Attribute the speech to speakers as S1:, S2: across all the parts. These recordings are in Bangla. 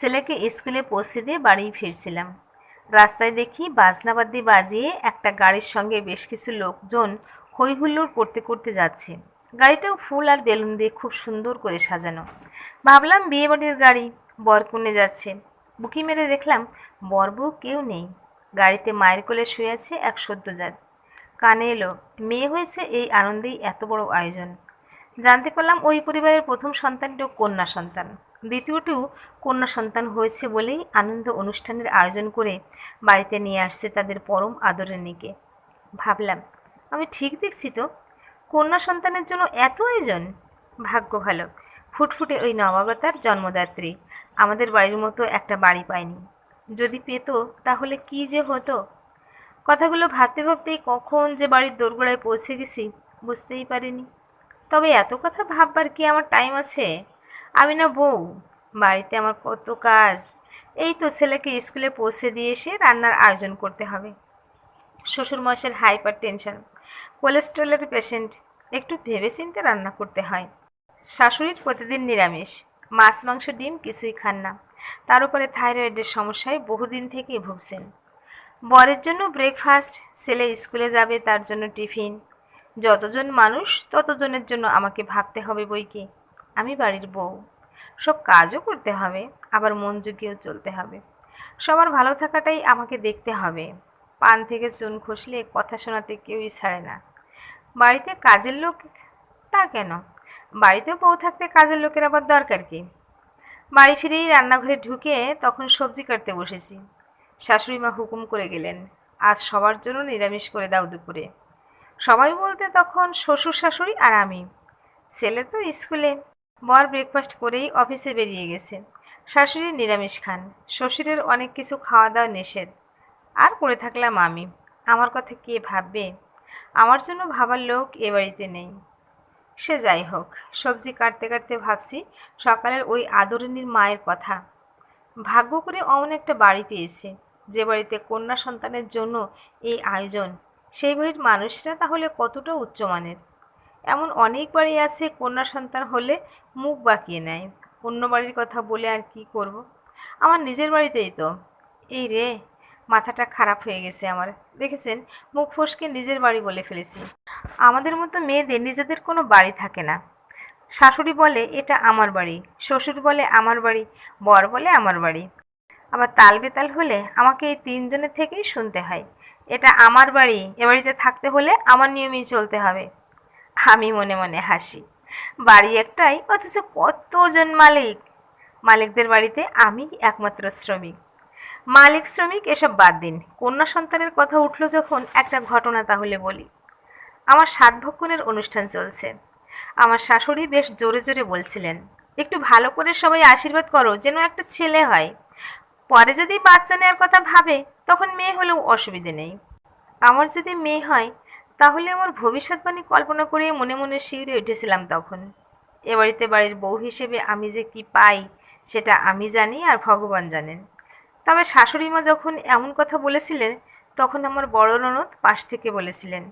S1: ছেলেকে স্কুলে পৌঁছে দিয়ে বাড়ি ফিরছিলাম। রাস্তায় দেখি বাজনাবাদ্যি বাজিয়ে একটা গাড়ির সঙ্গে বেশ কিছু লোকজন হই হুল্লোড় করতে করতে যাচ্ছে। গাড়িটাও ফুল আর বেলুন দিয়ে খুব সুন্দর করে সাজানো। ভাবলাম বিয়ে বাড়ির গাড়ি বর কনে যাচ্ছে। বুকি মেরে দেখলাম বর বউ কেউ নেই। গাড়িতে মায়ের কোলে শুয়ে আছে এক সদ্যজাত। কানে এলো, মেয়ে হয়েছে এই আনন্দেই এত বড় আয়োজন। জানতে পারলাম ওই পরিবারের প্রথম সন্তানটিও কন্যা সন্তান। দ্বিতীয়টিও কন্যা সন্তান হয়েছে বলেই আনন্দ অনুষ্ঠানের আয়োজন করে বাড়িতে নিয়ে আসছে তাদের পরম আদরের নিকে। ভাবলাম, আমি ঠিক দেখছি তো, কন্যা সন্তানের জন্য এত আয়োজন? ভাগ্য ভালো, ফুটফুটে ওই নবাগতার জন্মদাত্রী, আমাদের বাড়ির মতো একটা বাড়ি পায়নি। যদি পেত, তাহলে কি যে হতো? কথাগুলো ভাবতে ভাবতেই কখন যে বাড়ির দোরগোড়ায় পৌঁছে গেছি, বুঝতেই পারিনি। তবে এত কথা ভাববার কি আমার টাইম আছে? আমি না বউ, বাড়িতে আমার কত কাজ। এই তো ছেলেকে স্কুলে পৌঁছে দিয়ে এসে রান্নার আয়োজন করতে হবে। শ্বশুর মশের হাইপার টেনশন কোলেস্ট্রলের পেশেন্ট, একটু ভেবেচিন্তে রান্না করতে হয়। শাশুড়ির প্রতিদিন নিরামিষ, মাছ, মাংস, ডিম কিছুই খান না। তার উপরে থাইরয়েডের সমস্যায় বহুদিন থেকেই ভুগছেন। বরের জন্য ব্রেকফাস্ট, ছেলে স্কুলে যাবে তার জন্য টিফিন। যতজন মানুষ, ততজনের জন্য আমাকে ভাবতে হবে বইকে। আমি বাড়ির বউ। সব কাজও করতে হবে, আবার মন জুগিয়েও চলতে হবে। সবার ভালো থাকাটাই আমাকে দেখতে হবে। পান থেকে চুন খসলে কথা শোনাতে কেউই ছাড়ে না। বাড়িতে কাজের লোক তা কেন? বাড়িতেও বউ থাকতে কাজের লোকের আবার দরকার কি? বাড়ি ফিরেই রান্নাঘরে ঢুকে তখন সবজি কাটতে বসেছি। শাশুড়ি মা হুকুম করে গেলেন, আজ সবার জন্য নিরামিষ করে দাও দুপুরে। সবাই বলতে তখন শ্বশুর শাশুড়ি আর আমি। ছেলে তো স্কুলে। বর ব্রেকফাস্ট করেই অফিসে বেরিয়ে গেছে। শাশুড়ি নিরামিষ খান। শ্বশুরের অনেক কিছু খাওয়া দাওয়া নিষেধ। আর করে থাকলাম আমি। আমার কথা কে ভাববে? আমার জন্য ভাবার লোক এ বাড়িতে নেই। সে যাই হোক, সবজি কাটতে কাটতে ভাবছি সকালের ওই আদরণীর মায়ের কথা। ভাগ্য করে অমন একটা বাড়ি পেয়েছে। যে বাড়িতে কন্যা সন্তানের জন্য এই আয়োজন। সেই বাড়ির মানুষরা তাহলে কতটা উচ্চমানের এমন অনেক বাড়ি আছে কন্যা সন্তান হলে মুখ বাঁকিয়ে নেয়। অন্য বাড়ির কথা বলে আর কি করব। আমার নিজের বাড়িতেই তো। এই রে, মাথাটা খারাপ হয়ে গেছে আমার। দেখেছেন, মুখ ফসকে নিজের বাড়ি বলে ফেলেছি। আমাদের মতো মেয়েদের নিজেদের কোনো বাড়ি থাকে না। শাশুড়ি বলে, এটা আমার বাড়ি। শ্বশুর বলে, আমার বাড়ি। বর বলে, আমার বাড়ি। আবার তাল বেতাল হলে আমাকে এই তিনজনের থেকেই শুনতে হয়। এটা আমার বাড়ি। এ বাড়িতে থাকতে হলে আমার নিয়মেই চলতে হবে। আমি মনে মনে হাসি। বাড়ি একটাই, অথচ কতজন মালিক? মালিকদের বাড়িতে আমি একমাত্র শ্রমিক। মালিক, শ্রমিক এসব বাদ দিন। কন্যা সন্তানের কথা উঠল যখন একটা ঘটনা তাহলে বলি। আমার সাত ভক্ষণের অনুষ্ঠান চলছে। আমার শাশুড়ি বেশ জোরে জোরে বলছিলেন, একটু ভালো করে সবাই আশীর্বাদ করো, যেন একটা ছেলে হয়। পরে যদি বাচ্চা নেওয়ার কথা ভাবে, তখন মেয়ে হলেও অসুবিধে নেই। আমার যদি মেয়ে হয় তাহলে আমার ভবিষ্যৎবাণী কল্পনা করে মনে মনে শিউরে উঠেছিলাম তখন। এ বাড়িতে বাড়ির বউ হিসেবে আমি যে কি পাই, সেটা আমি জানি আর ভগবান জানেন। তবে শাশুড়ি মা যখন এমন কথা বলেছিলেন, তখন আমার বড় ননদ পাশ থেকে বলেছিলেন,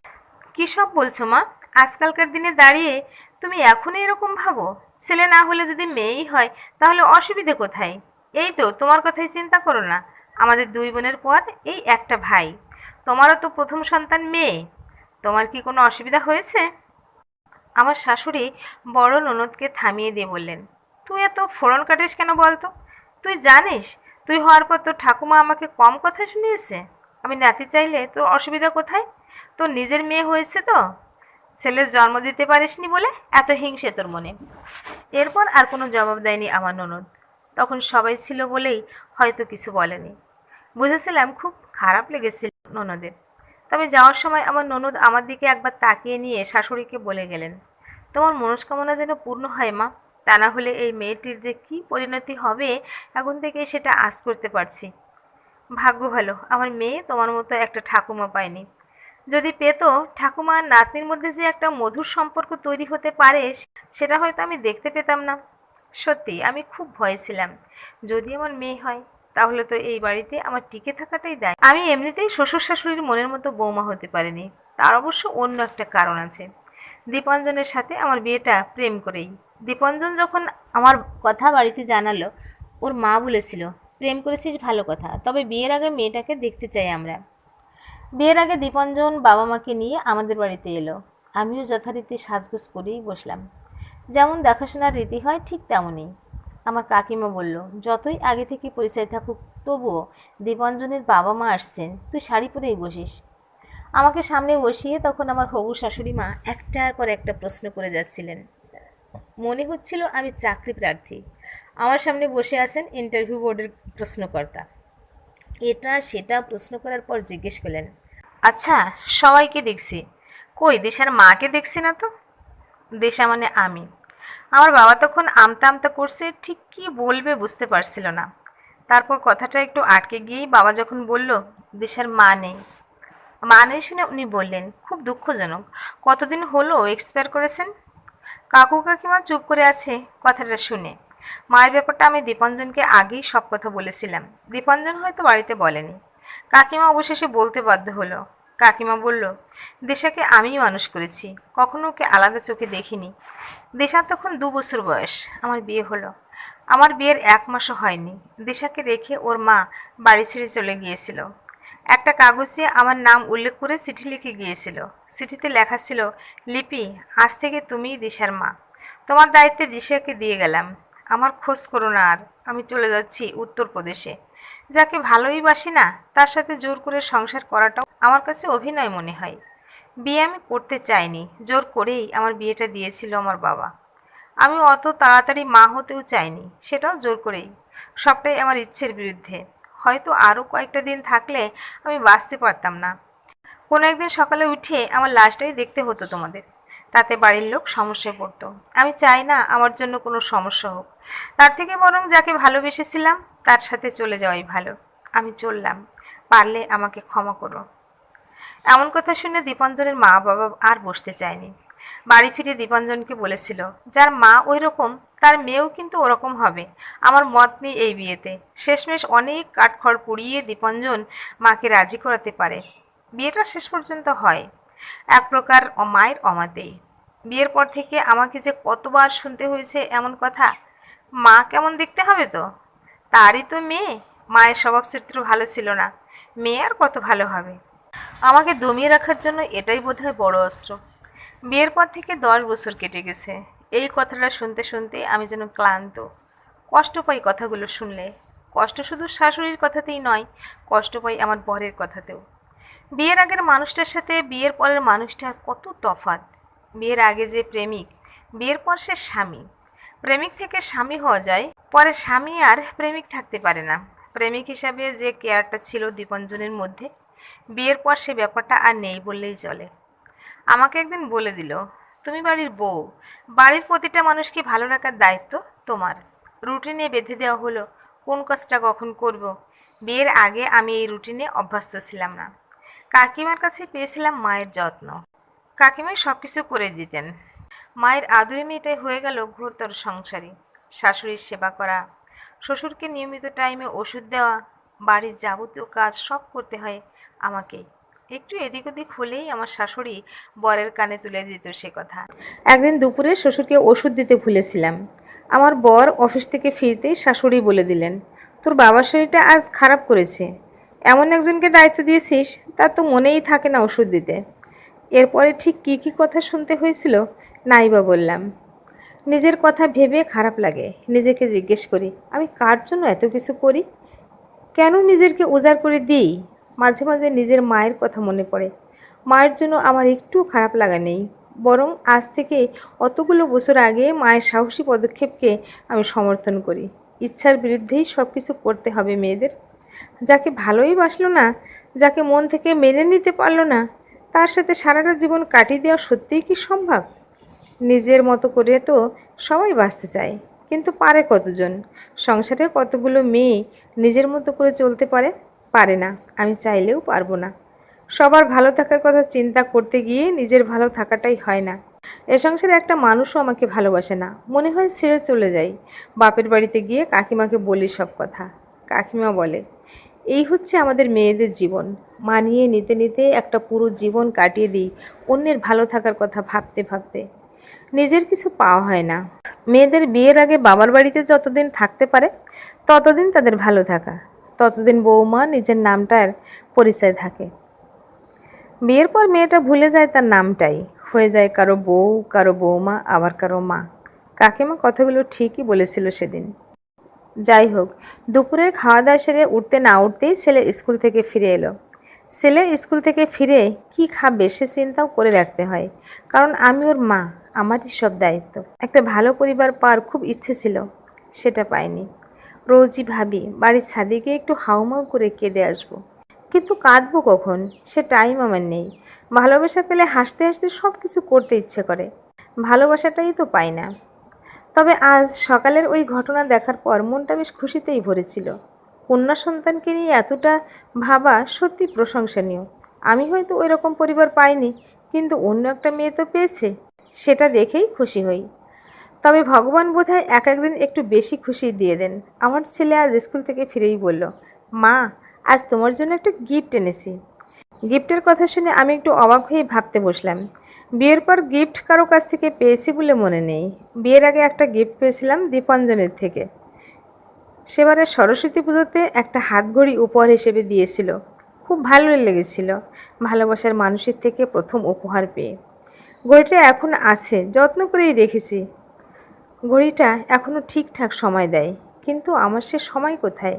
S1: কী সব বলছো মা? আজকালকার দিনে দাঁড়িয়ে তুমি এখনই এরকম ভাবো? ছেলে না হলে যদি মেয়েই হয়, তাহলে অসুবিধে কোথায়? এই তো, তোমার কথাই চিন্তা করো না। আমাদের দুই বোনের পর এই একটা ভাই। তোমারও তো প্রথম সন্তান মেয়ে। তোমার কি কোনো অসুবিধা হয়েছে? আমার শাশুড়ি বড় ননদকে থামিয়ে দিয়ে বললেন, তুই এত ফোড়ন কাটিস কেন বলতো? তুই জানিস, তুই হওয়ার পর তোর ঠাকুমা আমাকে কম কথা শুনিয়েছে? আমি নাতি চাইলে তোর অসুবিধা কোথায়? তোর নিজের মেয়ে হয়েছে তো? ছেলের জন্ম দিতে পারিসনি বলে এত হিংসে তোর মনে? এরপর আর কোনো জবাব দেয়নি আমার ননদ। তখন সবাই ছিল বলেই হয়তো কিছু বলেনি। বুঝেছিলাম খুব খারাপ লেগেছিল ননদের। তবে যাওয়ার সময় আমার ননদ আমার দিকে একবার তাকিয়ে নিয়ে শাশুড়িকে বলে গেলেন, তোমার মনস্কামনা যেন পূর্ণ হয় মা, তা না হলে এই মেয়েটির যে কি পরিণতি হবে, এখন থেকে সেটা আজ করতে পারছি। ভাগ্য ভালো, আমার মেয়ে তোমার মতো একটা ঠাকুমা পায়নি। যদি পেত, ঠাকুমা আর নাতনির মধ্যে যে একটা মধুর সম্পর্ক তৈরি হতে পারে, সেটা হয়তো আমি দেখতে পেতাম না। সত্যি, আমি খুব ভয় ছিলাম। যদি আমার মেয়ে হয় তাহলে তো এই বাড়িতে আমার টিকে থাকাটাই দেয়। আমি এমনিতেই শ্বশুর শাশুড়ির মনের মতো বৌমা হতে পারিনি। তার অবশ্য অন্য একটা কারণ আছে। দীপঞ্জনের সাথে আমার বিয়েটা প্রেম করেই। দীপঞ্জন যখন আমার কথা বাড়িতে জানালো, ওর মা বলেছিল, প্রেম করেছিস, ভালো কথা। তবে বিয়ের আগে মেয়েটাকে দেখতে চাই আমরা। বিয়ের আগে দীপঞ্জন বাবা মাকে নিয়ে আমাদের বাড়িতে এলো। আমিও যথারীতি সাজগোজ করেই বসলাম। যেমন দেখাশোনার রীতি হয়, ঠিক তেমনই। আমার কাকিমা বলল, যতই আগে থেকে পরিচয় থাকুক, তবুও দীপঞ্জনের বাবা মা আসছেন, তুই শাড়ি পরেই বসিস। আমাকে সামনে বসিয়ে তখন আমার হবু শাশুড়ি মা একটার পর একটা প্রশ্ন করে যাচ্ছিলেন। মনে হচ্ছিল আমি চাকরি প্রার্থী। আমার সামনে বসে আছেন ইন্টারভিউ বোর্ডের প্রশ্নকর্তা। এটা সেটা প্রশ্ন করার পর জিজ্ঞেস করলেন আচ্ছা সবাইকে দেখছি। কই, দেশার মাকে দেখছি না তো? দেশা মানে আমি। আমার বাবা তখন আমতা আমতা করছে, ঠিক কি বলবে বুঝতে পারছিল না। তারপর কথাটা একটু আটকে গিয়েই বাবা যখন বলল, দেশার মা নেই। মা নেই শুনে উনি বললেন, খুব দুঃখজনক। কতদিন হলো এক্সপায়ার করেছেন? কাকু কাকিমা চুপ করে আছে, কথাটা শুনে। মায়ের ব্যাপারটা আমি দীপঞ্জনকে আগেই সব কথা বলেছিলাম। দীপঞ্জন হয়তো বাড়িতে বলেনি। কাকিমা অবশেষে বলতে বাধ্য হলো কাকিমা বলল, দেশাকে আমিই মানুষ করেছি, কখনো ওকে আলাদা চোখে দেখিনি। দেশার তখন দু বছর বয়স, আমার বিয়ে হলো। আমার বিয়ের এক মাসও হয়নি। দেশাকে রেখে ওর মা বাড়ি ছেড়ে চলে গিয়েছিল। একটা কাগজে আমার নাম উল্লেখ করে চিঠি লিখে গিয়েছিল। চিঠিতে লেখা ছিল, লিপি, আজ থেকে তুমিই দিশার মা। তোমার দায়িত্বে দিশাকে দিয়ে গেলাম। আমার খোঁজ করো না আর। আমি চলে যাচ্ছি উত্তরপ্রদেশে। যাকে ভালোই বাসি না, তার সাথে জোর করে সংসার করাটাও আমার কাছে অভিনয় মনে হয়। বিয়ে আমি করতে চাইনি, জোর করেই আমার বিয়েটা দিয়েছিল আমার বাবা। আমি অত তাড়াতাড়ি মা হতেও চাইনি, সেটাও জোর করেই। সবটাই আমার ইচ্ছের বিরুদ্ধে। হয়তো আরও কয়েকটা দিন থাকলে আমি বাঁচতে পারতাম না। কোনো একদিন সকালে উঠে আমার লাশটাই দেখতে হতো তোমাদের। তাতে বাড়ির লোক সমস্যায় পড়তো। আমি চাই না আমার জন্য কোনো সমস্যা হোক। তার থেকে বরং যাকে ভালোবেসেছিলাম, তার সাথে চলে যাওয়াই ভালো। আমি চললাম। পারলে আমাকে ক্ষমা করো। এমন কথা শুনে দীপঞ্জনের মা বাবা আর বসতে চায়নি। বাড়ি ফিরে দীপাঞ্জনকে বলেছিল, যার মা ওই রকম তার মেয়েও কিন্তু ওরকম হবে। আমার মত নেই এই বিয়েতে। শেষমেশ অনেক কাঠখড় পুড়িয়ে দীপঞ্জন মাকে রাজি করাতে পারে। বিয়েটা শেষ পর্যন্ত হয়। এক প্রকার মায়ের অমাতেই বিয়ের পর থেকে আমাকে যে কতবার শুনতে হয়েছে এমন কথা, মা কেমন দেখতে হবে তো? তারই তো মেয়ে, মায়ের স্বভাব চরিত্র ভালো ছিল না, মেয়ে আর কত ভালো হবে? আমাকে দমিয়ে রাখার জন্য এটাই বোধহয় বড় অস্ত্র। বিয়ের পর থেকে দশ বছর কেটে গেছে। এই কথাটা শুনতে শুনতে আমি যেন ক্লান্ত। কষ্ট পাই কথাগুলো শুনলে। কষ্ট শুধু শাশুড়ির কথাতেই নয়, কষ্ট পাই আমার বরের কথাতেও। বিয়ের আগের মানুষটার সাথে বিয়ের পরের মানুষটার কত তফাৎ? বিয়ের আগে যে প্রেমিক, বিয়ের পর সে স্বামী। প্রেমিক থেকে স্বামী হওয়া যায়, পরে স্বামী আর প্রেমিক থাকতে পারে না। প্রেমিক হিসাবে যে কেয়ারটা ছিল দীপঞ্জনের মধ্যে, বিয়ের পর সে ব্যাপারটা আর নেই বললেই চলে। আমাকে একদিন বলে দিল, তুমি বাড়ির বউ, বাড়ির প্রতিটা মানুষকে ভালো রাখার দায়িত্ব তোমার। রুটিনে বেঁধে দেওয়া হলো, কোন কাজটা কখন করব? বিয়ের আগে আমি এই রুটিনে অভ্যস্ত ছিলাম না। কাকিমার কাছে পেয়েছিলাম মায়ের যত্ন। কাকিমাই সব কিছু করে দিতেন। মায়ের আদুরি মেয়েটাই হয়ে গেল ঘোরতর সংসারী। শাশুড়ির সেবা করা, শ্বশুরকে নিয়মিত টাইমে ওষুধ দেওয়া, বাড়ির যাবতীয় কাজ সব করতে হয় আমাকেই একটু এদিক ওদিক হলেই আমার শাশুড়ি বরের কানে তুলে দিত সে কথা। একদিন দুপুরে শ্বশুরকে ওষুধ দিতে ভুলেছিলাম। আমার বর অফিস থেকে ফিরতেই শাশুড়ি বলে দিলেন, তোর বাবার শরীরটা আজ খারাপ করেছে। এমন একজনকে দায়িত্ব দিয়েছিস তার তো মনেই থাকে না ওষুধ দিতে। এরপরে ঠিক কী কী কথা শুনতে হয়েছিল, নাইবা বললাম। নিজের কথা ভেবে খারাপ লাগে, নিজেকে জিজ্ঞেস করি, আমি কার জন্য এত কিছু করি? কেন নিজেকে উজাড় করে দিই? মাঝে মাঝে নিজের মায়ের কথা মনে পড়ে। মায়ের জন্য আমার একটু খারাপ লাগা নেই, বরং আজ থেকে অতগুলো বছর আগে মায়ের সাহসী পদক্ষেপকে আমি সমর্থন করি। ইচ্ছার বিরুদ্ধেই সব কিছু করতে হবে মেয়েদের। যাকে ভালোই বাসলো না, যাকে মন থেকে মেনে নিতে পারল না, তার সাথে সারাটা জীবন কাটিয়ে দেওয়া সত্যিই কি সম্ভব? নিজের মতো করে তো সবাই বাঁচতে চায়, কিন্তু পারে কতজন? সংসারে কতগুলো মেয়ে নিজের মতো করে চলতে পারে? পারে না, আমি চাইলেও পারব না। সবার ভালো থাকার কথা চিন্তা করতে গিয়ে নিজের ভালো থাকাটাই হয় না। এ সংসারে একটা মানুষও আমাকে ভালোবাসে না, মনে হয় ছেড়ে চলে যাই বাপের বাড়িতে গিয়ে কাকিমাকে বলি সব কথা। কাকিমা বলে, এই হচ্ছে আমাদের মেয়েদের জীবন। মানিয়ে নিতে নিতে একটা পুরো জীবন কাটিয়ে দিই, অন্যের ভালো থাকার কথা ভাবতে ভাবতে। নিজের কিছু পাওয়া হয় না। মেয়েদের বিয়ের আগে বাবার বাড়িতে যতদিন থাকতে পারে, ততদিন তাদের ভালো থাকা। ততদিন বৌমা নিজের নামটার পরিচয় থাকে। বিয়ের পর মেয়েটা ভুলে যায় তার নামটাই। হয়ে যায় কারও বউ, কারও বৌমা, আবার কারও মা। কাকিমা কথাগুলো ঠিকই বলেছিল সেদিন। যাই হোক দুপুরের খাওয়া দাওয়া সেরে উঠতে না উঠতেই ছেলে স্কুল থেকে ফিরে এলো। ছেলে স্কুল থেকে ফিরে কি খাবে সে চিন্তাও করে রাখতে হয়, কারণ আমি ওর মা, আমারই সব দায়িত্ব। একটা ভালো পরিবার পাওয়ার খুব ইচ্ছে ছিল, সেটা পাইনি। রোজই ভাবি, বাড়ির ছাদে গিয়ে একটু হাউমাউ করে কেঁদে আসব। কিন্তু কাঁদবো কখন? সে টাইম আমার নেই। ভালোবাসা পেলে হাসতে হাসতে সব কিছু করতে ইচ্ছে করে। ভালোবাসাটাই তো পাই না। তবে আজ সকালের ওই ঘটনা দেখার পর মনটা বেশ খুশিতেই ভরেছিল। কন্যা সন্তানকে নিয়ে এতটা ভাবা সত্যি প্রশংসনীয়। আমি হয়তো ওই রকম পরিবার পাইনি, কিন্তু অন্য একটা মেয়ে তো পেয়েছে, সেটা দেখেই খুশি হই। তবে ভগবান বোধহয় এক একদিন একটু বেশি খুশি দিয়ে দেন। আমার ছেলে আজ স্কুল থেকে ফিরেই বলল, মা, আজ তোমার জন্য একটা গিফট এনেছি। গিফটের কথা শুনে আমি একটু অবাক হয়ে ভাবতে বসলাম। বিয়ের পর গিফট কারও কাছ থেকে পেয়েছি বলে মনে নেই। বিয়ের আগে একটা গিফট পেয়েছিলাম দীপাঞ্জনের থেকে। সেবারে সরস্বতী পুজোতে একটা হাতঘড়ি উপহার হিসেবে দিয়েছিল। খুব ভালো লেগেছিল। ভালোবাসার মানুষের থেকে প্রথম উপহার পেয়ে। ঘড়িটা এখন আছে, যত্ন করেই রেখেছি। ঘড়িটা এখনও ঠিকঠাক সময় দেয়, কিন্তু আমার সে সময় কোথায়?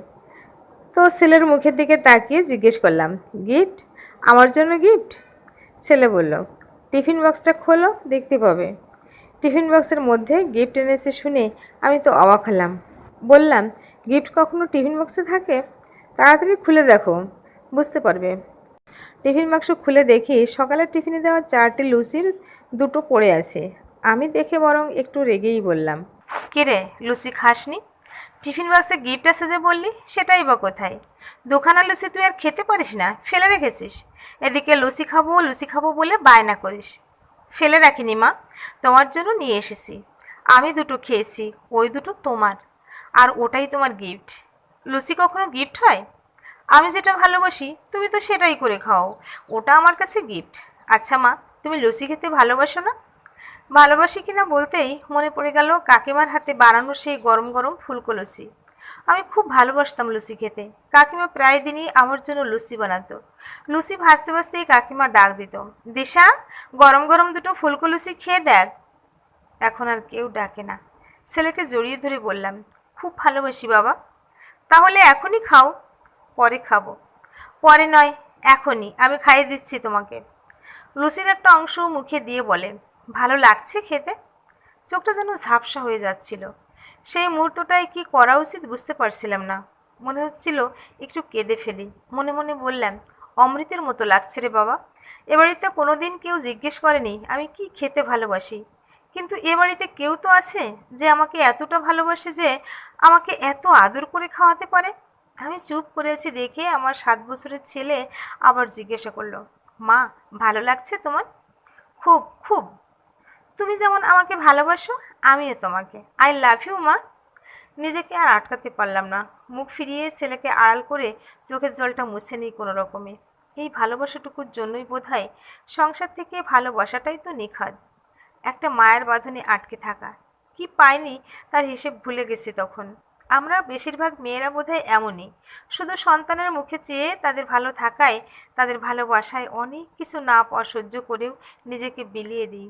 S1: তো ছেলের মুখের দিকে তাকিয়ে জিজ্ঞেস করলাম, গিফট? আমার জন্য গিফট ছেলে বলল, টিফিন বক্সটা খোলো, দেখতে পাবে। টিফিন বক্সের মধ্যে গিফট এনেছে শুনে আমি তো অবাক হলাম। বললাম গিফট কখনো টিফিন বক্সে থাকে? তাড়াতাড়ি খুলে দেখো, বুঝতে পারবে। টিফিন বাক্স খুলে দেখি সকালের টিফিনে দেওয়া চারটি লুচির দুটো পড়ে আছে। আমি দেখে বরং একটু রেগেই বললাম কে রে লুচি খাসনি? টিফিন বক্সে গিফট আছে যে বললি, সেটাই বা কোথায়? দোকানের লুচি তুই আর খেতে পারিস না, ফেলে রেখেছিস। এদিকে লুচি খাব লুচি খাব বলে বায়না করিস। ফেলে রাখিনি মা, তোমার জন্য নিয়ে এসেছি। আমি দুটো খেয়েছি, ওই দুটো তোমার, আর ওটাই তোমার গিফট। লুচি কখনো গিফট হয়? আমি যেটা ভালোবাসি, তুমি তো সেটাই করে খাও। ওটা আমার কাছে গিফট। আচ্ছা মা, তুমি লুচি খেতে ভালোবাসো না? ভালোবাসি কিনা বলতেই মনে পড়ে গেল কাকিমার হাতে বানানো সেই গরম গরম ফুলকো লুচি। আমি খুব ভালোবাসতাম লুচি খেতে। কাকিমা প্রায় দিনই আমার জন্য লুচি বানাতো। লুচি ভাজতে ভাজতেই কাকিমা ডাক দিত, দিশা, গরম গরম দুটো ফুলকো লুচি খেয়ে দেখ। এখন আর কেউ ডাকে না। ছেলেকে জড়িয়ে ধরে বললাম, খুব ভালোবাসি বাবা। তাহলে এখনই খাও, পরে খাব। পরে নয়, এখনই। আমি খাইয়ে দিচ্ছি তোমাকে। লুচির একটা অংশ মুখে দিয়ে বলে ভালো লাগছে খেতে? চোখটা যেন ঝাপসা হয়ে যাচ্ছিল। সেই মুহূর্তটায় কি করা উচিত বুঝতে পারছিলাম না। মনে হচ্ছিল একটু কেঁদে ফেলি। মনে মনে বললাম, অমৃতের মতো লাগছে রে বাবা। এ বাড়িতে কোনো দিন কেউ জিজ্ঞেস করেনি, আমি কি খেতে ভালোবাসি? কিন্তু এ বাড়িতে কেউ তো আছে যে আমাকে এতটা ভালোবাসে যে আমাকে এত আদর করে খাওয়াতে পারে? আমি চুপ করে আছি দেখে আমার সাত বছরের ছেলে আবার জিজ্ঞাসা করল, মা, ভালো লাগছে তোমার? খুব খুব। তুমি যেমন আমাকে ভালোবাসো, আমিও তোমাকে। আই লাভ ইউ মা। নিজেকে আর আটকাতে পারলাম না। মুখ ফিরিয়ে ছেলেকে আড়াল করে চোখের জলটা মুছে নিই কোনো রকমে। এই ভালোবাসাটুকুর জন্যই বোধ হয় সংসার থেকে ভালোবাসাটাই তো নিখাদ। একটা মায়ের বাঁধনে আটকে থাকা। কি পাইনি তার হিসেব ভুলে গেছি তখন। আমরা বেশিরভাগ মেয়েরা বোধহয় এমনই। শুধু সন্তানের মুখে চেয়ে তাদের ভালো থাকায়, তাদের ভালোবাসায় অনেক কিছু না পাওয়া সহ্য করেও নিজেকে বিলিয়ে দিই।